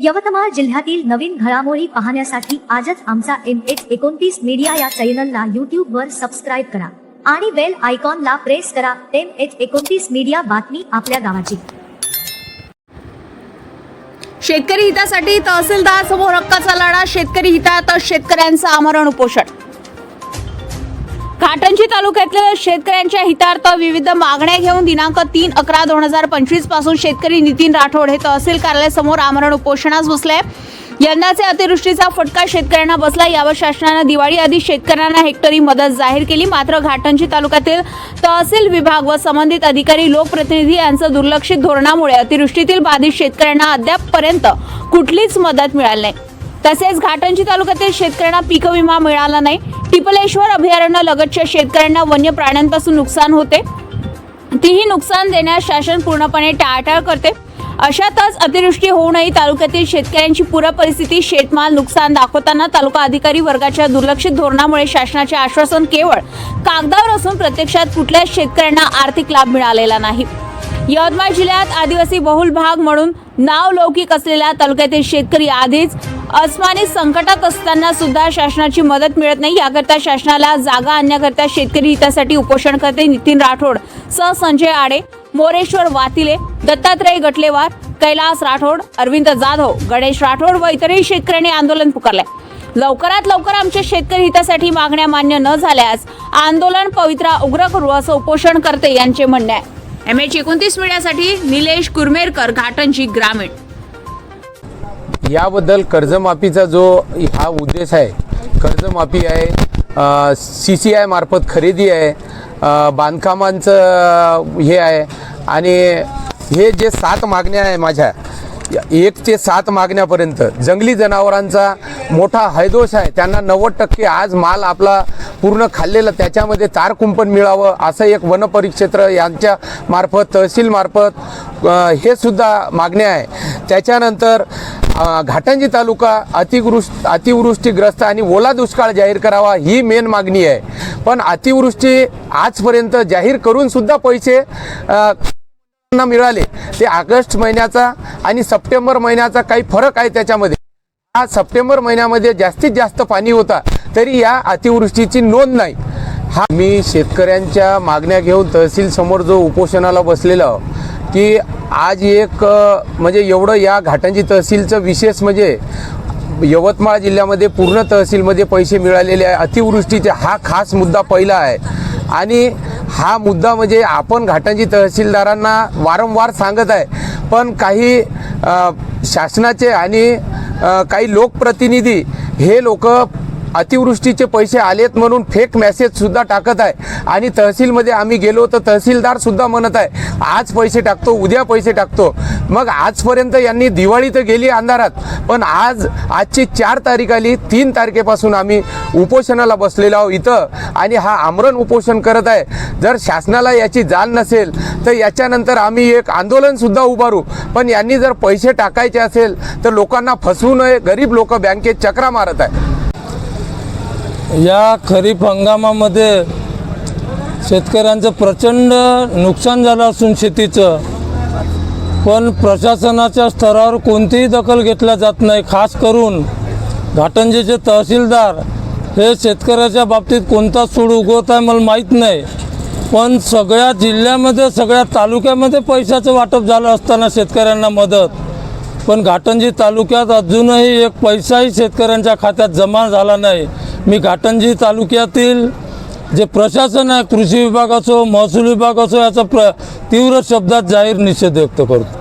यवतमाळ जिल्ह्यातील नवीन घडामोडी पाहण्यासाठी आजच आमचा एम एच एकोणतीस मीडिया या चॅनलला यूट्यूब वर सबस्क्राईब करा आणि बेल आयकॉनला प्रेस करा एम एच एकोणतीस मीडिया बातमी आपल्या गावाची. शेतकरी हितासाठी तहसीलदार समोर हक्काचा लढा शेतकरी हितात शेतकऱ्यांचं आमरण उपोषण. घाटंजी तालुक्यातल्या शेतकऱ्यांच्या हितार्थ विविध मागण्या घेऊन दिनांक तीन अकरा दोन हजार पंचवीसपासून शेतकरी नितीन राठोड हे तहसील कार्यालयासमोर आमरण उपोषणास बसले. यंदाचे अतिवृष्टीचा फटका शेतकऱ्यांना बसला. यावर शासनानं दिवाळी आधी शेतकऱ्यांना हेक्टरी मदत जाहीर केली. मात्र घाटंजी तालुक्यातील तहसील विभाग व संबंधित अधिकारी लोकप्रतिनिधी यांचं दुर्लक्षित धोरणामुळे अतिवृष्टीतील बाधित शेतकऱ्यांना अद्यापपर्यंत कुठलीच मदत मिळाली नाही. तसेच घाटंजी तालुक्यातील शेतकऱ्यांना पीक विमा मिळाला नाही. टिपलेश्वर अभयारण्य लगतच्या शेतकऱ्यांना वन्य प्राण्यांपासून नुकसान होते. तीही नुकसान देण्यास शासन पूर्णपणे टाळाटाळ करते. अशातच अतिवृष्टी होऊनही तालुक्यातील शेतकऱ्यांची पूर परिस्थिती शेतमाल नुकसान दाखवताना तालुका अधिकारी वर्गाच्या दुर्लक्षित धोरणामुळे शासनाचे आश्वासन केवळ कागदावर असून प्रत्यक्षात कुठल्याच शेतकऱ्यांना आर्थिक लाभ मिळालेला नाही. यवतमाळ जिल्ह्यात आदिवासी बहुल भाग म्हणून नाव लौकिक असलेल्या तालुक्यातील शेतकरी आधीच अस्मानी संकटात असताना सुद्धा शासनाची मदत मिळत नाही. याकरता शासनाला जागा आणण्याकरता शेतकरी हितासाठी उपोषण करते. नितीन राठोड सह संजय आडे मोरेश्वर वातिले दत्तात्रय गटलेवार कैलास राठोड अरविंद जाधव गणेश राठोड व इतरही शेतकऱ्यांनी आंदोलन पुकारले लवकरात लवकर आमच्या शेतकरी हितासाठी मागण्या मान्य न झाल्यास आंदोलन पवित्रा उग्र करू असं उपोषणकर्ते यांचे म्हणणे आहे. एम एच एकोणतीस मीडियासाठी निलेश कुरमेरकर घाटंजी ग्रामीण. याबद्दल कर्जमाफीचा जो हा उद्देश आहे कर्जमाफी आहे सी सी आय मार्फत खरेदी आहे बांधकामांचं हे आहे आणि हे जे सात मागण्या आहे माझ्या एक ते सात मागण्यापर्यंत जंगली जनावरांचा मोठा हैदोष आहे त्यांना नव्वद टक्के आज माल आपला पूर्ण खाल्लेलं त्याच्यामध्ये तार कुंपण मिळावं असं एक वनपरिक्षेत्र यांच्या मार्फत तहसील मार्फत हे सुद्धा मागण्या आहे. त्याच्यानंतर घाटंजी तालुका अतिवृष्ट अतिवृष्टीग्रस्त आणि ओला दुष्काळ जाहीर करावा ही मेन मागणी आहे. पण अतिवृष्टी आजपर्यंत जाहीर करून सुद्धा पैसे मिळाले. ते ऑगस्ट महिन्याचा आणि सप्टेंबर महिन्याचा काही फरक आहे त्याच्यामध्ये. हा सप्टेंबर महिन्यामध्ये जास्तीत जास्त पाणी होता. तरी या अतिवृष्टीची नोंद नाही. हा मी शेतकऱ्यांच्या मागण्या घेऊन तहसील समोर जो उपोषणाला बसलेलं की आज एक म्हणजे एवढं या घाटांची तहसीलचं विशेष म्हणजे यवतमाळ जिल्ह्यामध्ये पूर्ण तहसीलमध्ये पैसे मिळालेले आहे. अतिवृष्टीचे हा खास मुद्दा पहिला आहे. आणि हा मुद्दा म्हणजे आपण घाटांची तहसीलदारांना वारंवार सांगत आहे. पण काही शासनाचे आणि काही लोकप्रतिनिधी हे लोक अतिवृष्टीचे पैसे आलेत म्हणून फेक मेसेज सुद्धा टाकत आहे. आणि तहसीलमध्ये आम्ही गेलो तर तहसीलदार सुद्धा म्हणत आहे आज पैसे टाकतो उद्या पैसे टाकतो. मग आजपर्यंत यांनी दिवाळी तर गेली अंधारात पण आज आजची चार तारीख आली तीन तारखेपासून आम्ही उपोषणाला बसलेलो आहोत इथं. आणि हा आमरण उपोषण करत आहे. जर शासनाला याची जाण नसेल तर याच्यानंतर आम्ही एक आंदोलनसुद्धा उभारू. पण यांनी जर पैसे टाकायचे असेल तर लोकांना फसवू नये. गरीब लोक बँकेत चक्रा मारत आहे या खरीप हंगामामध्ये शेतकऱ्यांचं प्रचंड नुकसान झालं असून शेतीचं. पण प्रशासनाच्या स्तरावर कोणतीही दखल घेतल्या जात नाही. खास करून घाटंजीचे तहसीलदार हे शेतकऱ्याच्या बाबतीत कोणता सूड उगवत आहे मला माहीत नाही. पण सगळ्या जिल्ह्यामध्ये सगळ्या तालुक्यामध्ये पैशाचं वाटप झालं असताना शेतकऱ्यांना मदत. पण घाटंजी तालुक्यात अजूनही एक पैसाही शेतकऱ्यांच्या खात्यात जमा झाला नाही. मी घाटंजी तालुक्यातील जे प्रशासन आहे कृषी विभाग असो महसूल विभाग असो याचा प्र तीव्र शब्दात जाहीर निषेध व्यक्त करतो.